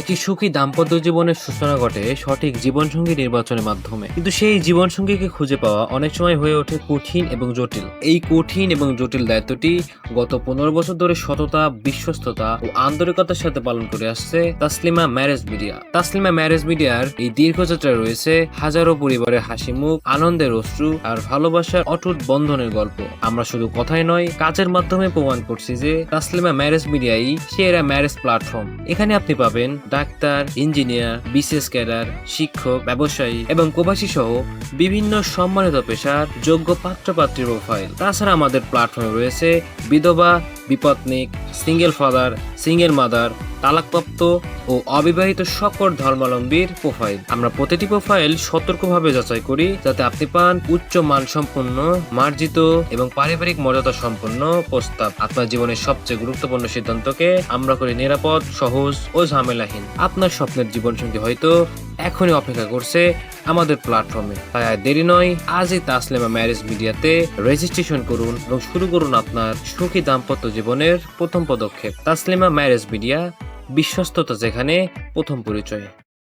একটি সুখী দাম্পত্য জীবনের সূচনা ঘটে সঠিক জীবনসঙ্গী নির্বাচনের মাধ্যমে। কিন্তু সেই জীবনসঙ্গীকে খুঁজে পাওয়া অনেক সময় হয়ে ওঠে কঠিন এবং জটিল। এই কঠিন এবং জটিল দায়িত্বটি গত পনেরো বছর ধরে সততা, বিশ্বস্ততা ও আন্তরিকতার সাথে পালন করে আসছে Taslima marriage media. Taslima marriage মিডিয়ার এই দীর্ঘযাত্রায় রয়েছে হাজারো পরিবারের হাসি মুখ আনন্দের অশ্রু আর ভালোবাসার অটুট বন্ধনের গল্প। আমরা শুধু কথাই নয়, কাজের মাধ্যমে প্রমাণ করছি যে তাসলিমা ম্যারেজ মিডিয়াই সেরা ম্যারেজ প্ল্যাটফর্ম। এখানে আপনি পাবেন ডাক্তার, ইঞ্জিনিয়ার, বিশেষ ক্যাডার, শিক্ষক, ব্যবসায়ী এবং প্রবাসী সহ বিভিন্ন সম্মানিত পেশার যোগ্য পাত্রপাত্রীর প্রোফাইল তাছাড়া আমাদের প্ল্যাটফর্মে রয়েছে বিধবা, বিপত্নিক সিঙ্গেল ফাদার, সিঙ্গেল মাদার, তালাকপ্রাপ্ত ও অবিবাহিত সকল ধর্মাবলম্বীর প্রোফাইল। আমরা প্রতিটি প্রোফাইল সতর্কভাবে যাচাই করি যাতে আপনি পান উচ্চ মানসম্পন্ন, মার্জিত এবং পারিবারিক মর্যাদা সম্পন্ন প্রস্তাব। আপনার জীবনের সবচেয়ে গুরুত্বপূর্ণ সিদ্ধান্তকে আমরা করি নিরাপদ, সহজ ও ঝামেলাহীন। আপনার স্বপ্নের জীবনসঙ্গী হয়তো এখনই অপেক্ষা করছে আমাদের প্ল্যাটফর্মে তাই আর দেরি নয়, আজই তাসলেমা ম্যারেজ মিডিয়াতে রেজিস্ট্রেশন করুন এবং শুরু করুন আপনার সুখী দাম্পত্য জীবনের প্রথম পদক্ষেপ। তাসলিমা ম্যারেজ মিডিয়া, বিশ্বস্ততা যেখানে, প্রথম পরিচয়।